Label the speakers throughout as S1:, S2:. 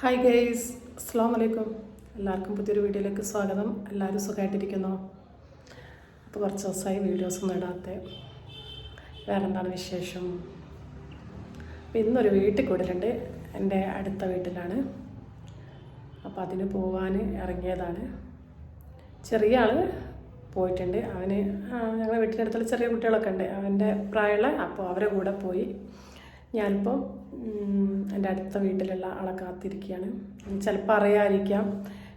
S1: Hi guys അസ്സാം വലൈക്കും എല്ലാവർക്കും പുതിയൊരു വീഡിയോയിലേക്ക് സ്വാഗതം. എല്ലാവരും സുഖമായിട്ടിരിക്കുന്നു? അപ്പോൾ കുറച്ച് ദിവസമായി വീഡിയോസ് ഒന്നും ഇടാത്ത. വേറെ എന്താണ് വിശേഷം? അപ്പോൾ ഇന്നൊരു വീട്ടിൽ കൂടലുണ്ട്. എന്റെ അടുത്ത വീട്ടിലാണ്. അപ്പോൾ അതിന് പോവാൻ ഇറങ്ങിയതാണ്. ചെറിയ ആൾ പോയിട്ടുണ്ട്. അവന് ഞങ്ങളുടെ വീട്ടിന്റെ അടുത്തുള്ള ചെറിയ കുട്ടികളൊക്കെ ഉണ്ട്. അവന്റെ പ്രായമുള്ള അപ്പോൾ അവരെ കൂടെ പോയി. ഞാനിപ്പം ഉം, എന്റെ അടുത്ത വീട്ടിലുള്ള ആളെ കാത്തിരിക്കുകയാണ്. ചിലപ്പോൾ അറിയാതിരിക്കാം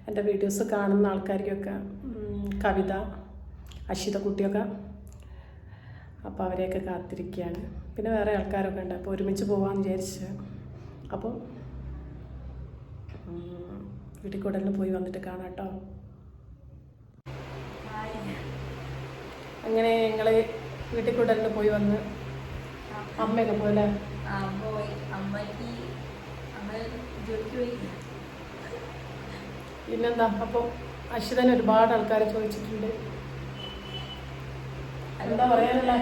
S1: എന്റെ വീഡിയോസ് കാണുന്ന ആൾക്കാർക്കൊക്കെ കവിത അശിത കുട്ടിയൊക്കെ അപ്പോൾ അവരെയൊക്കെ കാത്തിരിക്കുകയാണ്. പിന്നെ വേറെ ആൾക്കാരൊക്കെ ഉണ്ട്. അപ്പോൾ ഒരുമിച്ച് പോകാമെന്ന് വിചാരിച്ച്. അപ്പോൾ വീട്ടിൽ കൂടെ പോയി വന്നിട്ട് കാണാം കേട്ടോ. അങ്ങനെ ഞങ്ങൾ വീട്ടിൽ കൂടെ പോയി വന്ന് അമ്മയൊക്കെ പോലെ പിന്നെന്താ? അപ്പോൾ അശ്വതൻ ഒരുപാട് ആൾക്കാരെ ചോദിച്ചിട്ടുണ്ട്. എന്താ പറയാനല്ലേ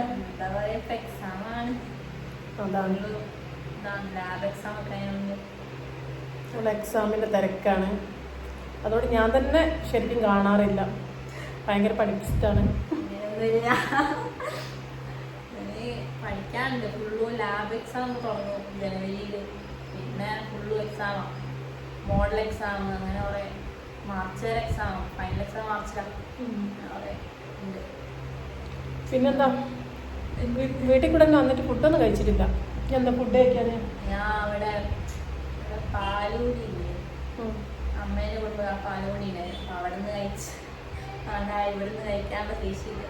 S1: അതാണ്. എക്സാമിന്റെ തിരക്കാണ്. അതുകൊണ്ട് ഞാൻ തന്നെ ശരിക്കും കാണാറില്ല. ഭയങ്കര പഠിപ്പിച്ചിട്ടാണ്.
S2: പഠിക്കാനുണ്ട്. ഫുള്ളും ലാബ് എക്സാം തുടങ്ങും ജനുവരിയിൽ പിന്നെ ഫുള്ളും എക്സാമാണ് മോഡൽ എക്സാം അങ്ങനെ കുറെ. മാർച്ച് വരെ എക്സാം ഫൈനൽ എക്സാം മാർച്ച് കുറെ ഉണ്ട്.
S1: പിന്നെന്താ? വീട്ടിൽ കൂടെ തന്നെ വന്നിട്ട് ഫുഡൊന്നും കഴിച്ചിട്ടില്ല. എന്താ ഫുഡ് കഴിക്കാൻ
S2: ഞാൻ അവിടെ പാലൂടിയില്ലേ പാലുകൂടി അമ്മേനെ കൊണ്ട് ആ പാലുകൂടി ഉണ്ടായിരുന്നു അപ്പൊ അവിടെ നിന്ന് കഴിച്ച്. അവിടെ ഇവിടുന്ന് കഴിക്കാനുള്ള ശേഷിയില്ല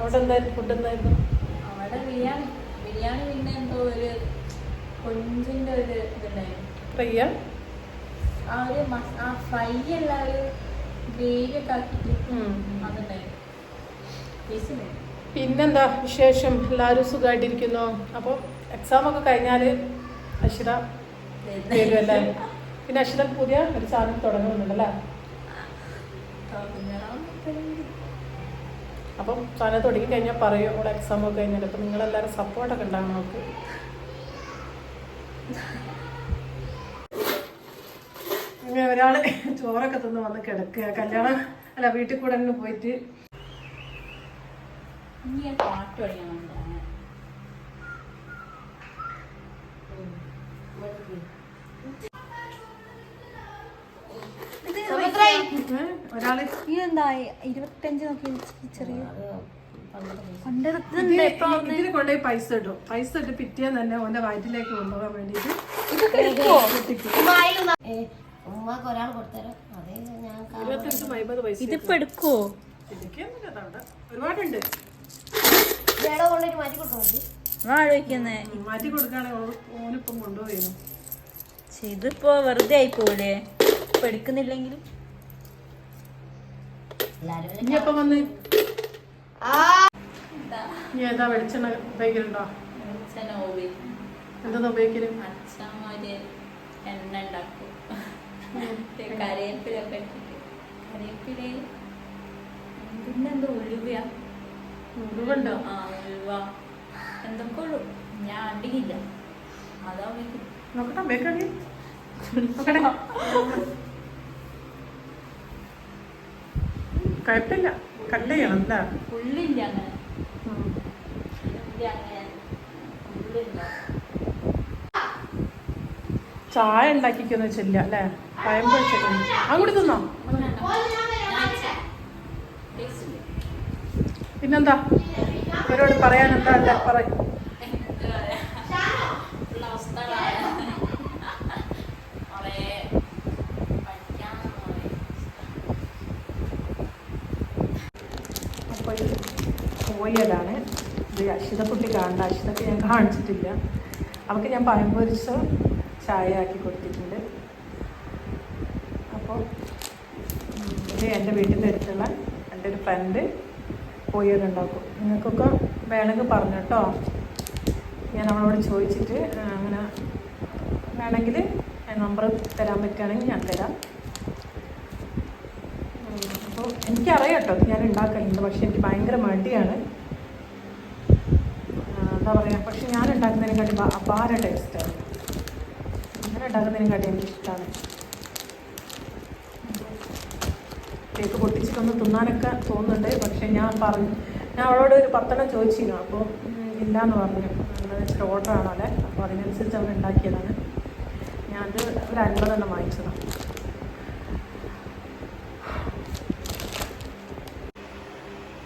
S1: അവിടെ എന്തായിരുന്നു? ഫുഡ് എന്തായിരുന്നു?
S2: അവിടെ ബിരിയാണി ബിരിയാണി പിന്നെ എന്തോ ഒരു കൊഞ്ചിന്റെ ഒരു ഇതുണ്ടായിരുന്നു.
S1: ഫ്രൈയാ?
S2: ആ ഒരു മസ് ആ ഫ്രൈ അല്ല ഒരു ഗ്രേവി ഒക്കെ ആക്കിയിട്ട് അതുണ്ടായിരുന്നു. ടേസ്റ്റ്
S1: പിന്നെന്താ വിശേഷം? എല്ലാവരും സുഖമായിട്ടിരിക്കുന്നു അപ്പോൾ എക്സാം ഒക്കെ കഴിഞ്ഞാൽ അശ്വത വരുമല്ലേ പിന്നെ അശ്വത പുതിയ ഒരു സാധനം തുടങ്ങുന്നുണ്ടല്ലേ? അപ്പം ചാനൽ തുടങ്ങി കഴിഞ്ഞാൽ പറയും എക്സാം ഒക്കെ കഴിഞ്ഞാൽ അപ്പം നിങ്ങളെല്ലാവരും സപ്പോർട്ടൊക്കെ ഉണ്ടാകും നമുക്ക് അങ്ങനെ ഒരാൾ ചോറൊക്കെ തിന്ന് വന്ന് കിടക്കുക. കല്യാണം അല്ല വീട്ടിൽ കൂടെ തന്നെ പോയിട്ട്.
S2: പാട്ട്
S1: ഞാൻ
S2: എന്താ ഇരുപത്തഞ്ച് നോക്കി ചെറിയ
S1: ഇതിന് കൊണ്ടുപോയി പൈസ ഇടും. പൈസ ഇട്ട് പിറ്റേന്ന് തന്നെ ഓന്റെ വയറ്റിലേക്ക് കൊണ്ടുപോകാൻ വേണ്ടിട്ട്
S3: ഉമ്മക്ക് ഒരാൾ കൊടുത്തരാം. അതേ ഞാൻ
S1: ഇരുപത്തഞ്ച് അമ്പത് പൈസ
S2: ഇതിപ്പോ എടുക്കോ.
S1: ഒരുപാടുണ്ട്.
S3: മാറ്റി
S1: ഓനിപ്പം കൊണ്ടുപോയിരുന്നു
S2: ഇതിപ്പോ വെറുതെ ആയി പോലെ ഇപ്പൊ എടുക്കുന്നില്ലെങ്കിലും.
S3: എല്ലാരും
S1: ഇനി എപ്പം വന്ന് നീ ഏതാ വെളിച്ചെണ്ണ ഉപയോഗിക്കലുണ്ടോ? എന്താ
S2: ഉപയോഗിക്കൽ? എണ്ണ ഉണ്ടാക്കും. ഇട്ടിട്ട്. കറിവേപ്പില പിന്നെന്തോ ഉലുവയാ
S1: ഉരുവുണ്ടോ
S2: ആ ഉലുവ. എന്തൊക്കെ ഉള്ളു? ഞാൻ അടിയില്ല അതാ
S1: നോക്കട്ടെ നോക്കട്ടെ. കുഴപ്പമില്ല. കട്ട് ചെയ്യണം അല്ലേ
S2: ഉള്ളില്ല ഉള്ളില്ല
S1: ചായ ഉണ്ടാക്കിക്കൊന്ന് വെച്ചില്ല അല്ലേ? പയം പൊഴിച്ചൊക്കെ അങ്ങോട്ട് തിന്നോ? പിന്നെന്താ? അവരോട് പറയാൻ എന്താ? അല്ല പറയും
S2: ഉള്ള അവസ്ഥകളാണ് കുറേ പഠിക്കാന്ന് പറയും
S1: അപ്പോൾ ഇത് കോയലാണ് ഇത് അക്ഷിതക്കുട്ടി കാണണ്ട അക്ഷിതക്ക് ഞാൻ കാണിച്ചിട്ടില്ല. അവൾക്ക് ഞാൻ പഴം പൊരിച്ച ചായ ആക്കി കൊടുത്തിട്ടുണ്ട്. അപ്പോൾ ഇത് എന്റെ വീട്ടിന്റെ അടുത്തുള്ള എന്റെ ഒരു ഫ്രണ്ട് പോയതുണ്ടാക്കും നിങ്ങൾക്കൊക്കെ വേണമെങ്കിൽ പറഞ്ഞു കേട്ടോ. ഞാൻ അവളോട് ചോദിച്ചിട്ട് അങ്ങനെ വേണമെങ്കിൽ നമ്പർ തരാൻ പറ്റുകയാണെങ്കിൽ ഞാൻ തരാം. അപ്പോൾ എനിക്കറിയാം കേട്ടോ ഞാൻ ഉണ്ടാക്കലുണ്ട്. പക്ഷേ എനിക്ക് ഭയങ്കര മടിയാണ്. എന്താ പറയുക പക്ഷെ ഞാൻ ഉണ്ടാക്കുന്നതിനെക്കാട്ടി കാട്ടി അപാര ടേസ്റ്റാണ് ഞാൻ ഉണ്ടാക്കുന്നതിനെ കാട്ടി എനിക്ക് ഇഷ്ടമാണ് കേക്ക് പൊട്ടിച്ചിട്ടൊന്ന് തിന്നാനൊക്കെ തോന്നുന്നുണ്ട് പക്ഷെ ഞാൻ പറഞ്ഞു ഞാൻ അവളോട് ഒരു പത്തെണ്ണം ചോദിച്ചിരുന്നു. അപ്പോൾ ഇല്ലയെന്ന് പറഞ്ഞു. എന്താണെന്ന് വെച്ചാൽ അല്ലേ അപ്പോൾ അതിനനുസരിച്ച് അവൻ ഉണ്ടാക്കിയതാണ്. ഞാനത് ഒരു അൻപതെണ്ണം വാങ്ങിച്ചതാണ്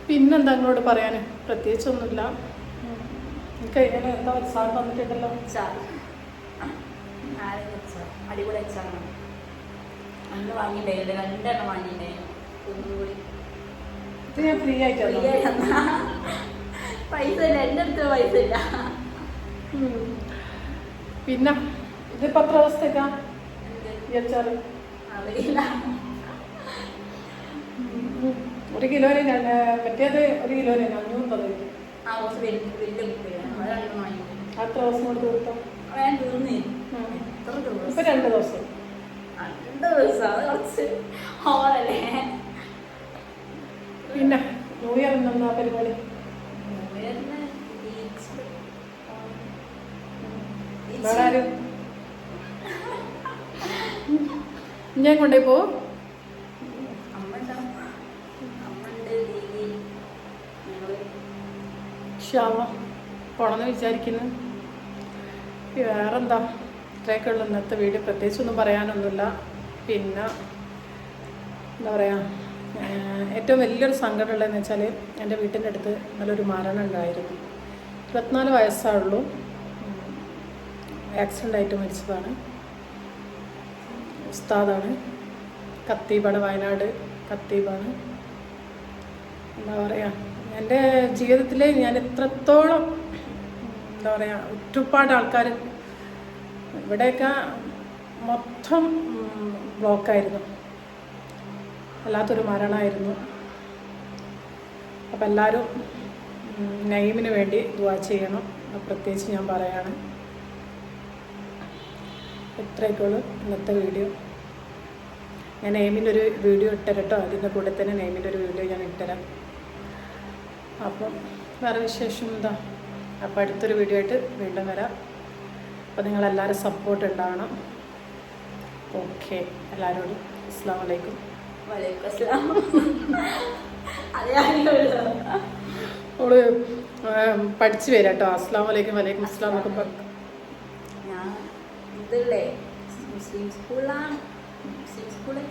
S1: പിന്നെന്താ നിങ്ങളോട് പറയാൻ പ്രത്യേകിച്ചൊന്നുമില്ല. എനിക്ക് ഇങ്ങനെ എന്താ സാർ തന്നിട്ടുണ്ടല്ലോ?
S2: അച്ചാർ നാരങ്ങ അച്ചാർ അടിപൊളി അച്ചാറാണ് അന്ന് വാങ്ങിയിട്ടുണ്ടായില്ല രണ്ടെണ്ണം വാങ്ങിയിട്ടുണ്ടായിരുന്നു ഒന്നുകൂടി
S1: ഇത് ഞാൻ ഫ്രീ ആയിട്ട്
S2: ഫ്രീ
S1: തന്നതാ.
S2: ആയി തന്നാ. പൈസ ഇല്ല. എന്റെ അടുത്ത് പൈസ ഇല്ല.
S1: ഉം. പിന്നെ ഇതിപ്പോ എത്ര ദിവസത്തേക്കാ?
S2: അറിയില്ല.
S1: ഒരു കിലോന് രൂപ മറ്റേത് ഒരു കിലോന് അഞ്ഞൂറ് രൂപ.
S2: ആ കുറച്ച് വലിയ വലിയ കുപ്പിയാണ് അത് രണ്ടെണ്ണം വാങ്ങിയിട്ടുണ്ട്
S1: എത്ര ദിവസം കൊണ്ട് തീർത്തോ?
S2: വേണ്ട തീർന്നേ.
S1: ഉം.
S2: എത്ര
S1: ഇപ്പൊ രണ്ട് ദിവസം.
S2: രണ്ട് ദിവസം. അത് കുറച്ച് ഓവറല്ലേ?
S1: പിന്നെ ന്യൂ ഇയർ എന്താ പരിപാടി? ഞാൻ കൊണ്ടേ പോവും? ക്ഷാമ പോണമെന്ന് വിചാരിക്കുന്നു. വേറെന്താ? ഇത്രയൊക്കെ ഉള്ളു ഇന്നത്തെ വീഡിയോ. പ്രത്യേകിച്ചൊന്നും പറയാനൊന്നുമില്ല. പിന്നെ എന്താ പറയുക ഏറ്റവും വലിയൊരു സങ്കടമുള്ളതെന്ന് വെച്ചാൽ എന്റെ വീട്ടിന്റെ അടുത്ത് നല്ലൊരു മരണം ഉണ്ടായിരുന്നു. ഇരുപത്തിനാല് വയസ്സായുള്ളൂ. ആക്സിഡന്റ് ആയിട്ട് മരിച്ചതാണ്. ഉസ്താദാണ്. കത്തീബാണ് വയനാട് കത്തീബാണ്. എന്താ പറയുക എന്റെ ജീവിതത്തിൽ ഞാൻ എത്രത്തോളം എന്താ പറയുക ഒരുപാട് ആൾക്കാർ ഇവിടെയൊക്കെ മൊത്തം ബ്ലോക്കായിരുന്നു. വല്ലാത്തൊരു മരണമായിരുന്നു അപ്പം എല്ലാവരും നൈമിന് വേണ്ടി ദുവാ ചെയ്യണം. പ്രത്യേകിച്ച് ഞാൻ പറയാണ്. ഇത്രയൊക്കെയുള്ളൂ ഇന്നത്തെ വീഡിയോ. ഞാൻ നെയ്മിന്റെ ഒരു വീഡിയോ ഇട്ടരട്ടോ? അതിന്റെ കൂടെ തന്നെ നെയ്മിന്റെ ഒരു വീഡിയോ ഞാൻ ഇട്ടുതരാം അപ്പം വേറെ വിശേഷം എന്താ? അപ്പോൾ അടുത്തൊരു വീഡിയോ ആയിട്ട് വീണ്ടും വരാം. അപ്പോൾ നിങ്ങളെല്ലാവരും സപ്പോർട്ട് ഉണ്ടാവണം. ഓക്കെ എല്ലാവരോടും അസ്സാം വലൈക്കും അവൾ പഠിച്ചു വരാം കേട്ടോ. അസ്സാം വലൈക്കും വലൈക്കും അസ്സാം എന്നൊക്കെ പറഞ്ഞു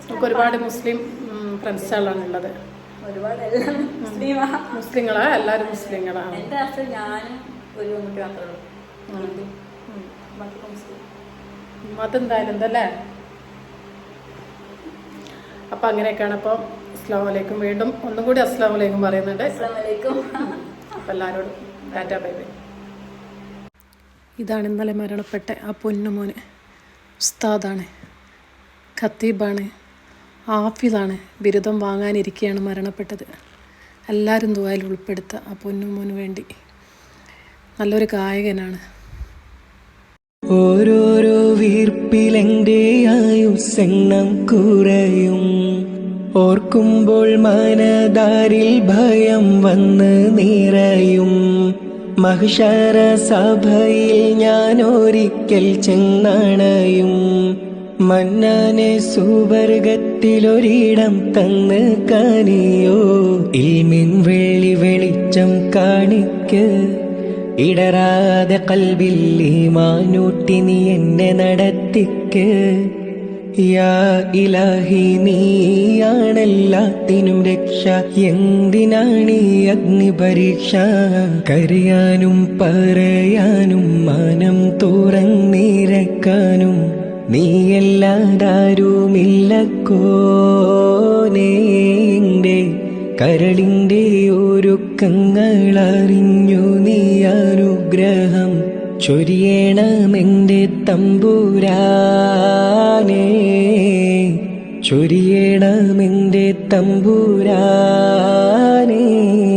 S1: നമുക്ക് ഒരുപാട് മുസ്ലിം ഫ്രണ്ട്സുകളാണ് ഉള്ളത്.
S2: ഒരുപാട് എല്ലാം മുസ്ലിമാ.
S1: മുസ്ലിങ്ങളാ? എല്ലാവരും മുസ്ലിങ്ങളാണ്
S2: എന്റെ അച്ഛൻ ഞാനും ഒരു പെൺകുട്ടി മാത്രമേ ഉള്ളൂ. ബാക്കി മുസ്ലിം.
S1: അതെന്തായാലും എന്തല്ലേ അപ്പം അങ്ങനെയൊക്കെയാണ് അപ്പോൾ അസ്സാം വലൈക്കും വീണ്ടും ഒന്നും കൂടി അസ്സാം വലൈക്കും പറയുന്നുണ്ട്. അപ്പം എല്ലാവരോടും ടാറ്റ ബൈ ബൈ. ഇതാണ് ഇന്നലെ മരണപ്പെട്ട ആ പൊന്നുമോന്. ഉസ്താദാണ്. ഖത്തീബാണ്. ആഫിദാണ് ബിരുദം വാങ്ങാനിരിക്കുകയാണ് മരണപ്പെട്ടത്. എല്ലാവരും ദുബായിൽ ഉൾപ്പെടുത്തുക ആ പൊന്നുമോന് വേണ്ടി. നല്ലൊരു ഗായകനാണ്.
S4: ഓരോരോ കുറയും. ഓർക്കുമ്പോൾ മനദാരിൽ ഭയം വന്ന് നിറയും. മഹിഷാര സഭയിൽ ഞാൻ ഒരിക്കൽ ചെന്നണയും. മന്നാനെ സുവർഗത്തിലൊരിടം തന്ന് കാനിയോ ഇൽമിൻ വെള്ളി വെളിച്ചം കാണിക്ക്. ഇടറാതെ കൽവിൽ മാനൂട്ടി നീ എന്നെ നടത്തിക്ക്. യാ ഇലാഹി നീയാണെല്ലാത്തിനും രക്ഷ. എന്തിനാണീ അഗ്നി പരീക്ഷ കരയാനും പറയാനും മാനം തുറന്നിരക്കാനും നീയല്ലാതാരുമില്ലക്കോനേന്റെ കരളിന്റെ ഒരുക്കങ്ങളറിഞ്ഞു നീ അനുഗ്രഹം ചൊരിയണമെന്റെ തമ്പുരാനേ. ചൊരിയണമെന്റെ തമ്പുരാനേ.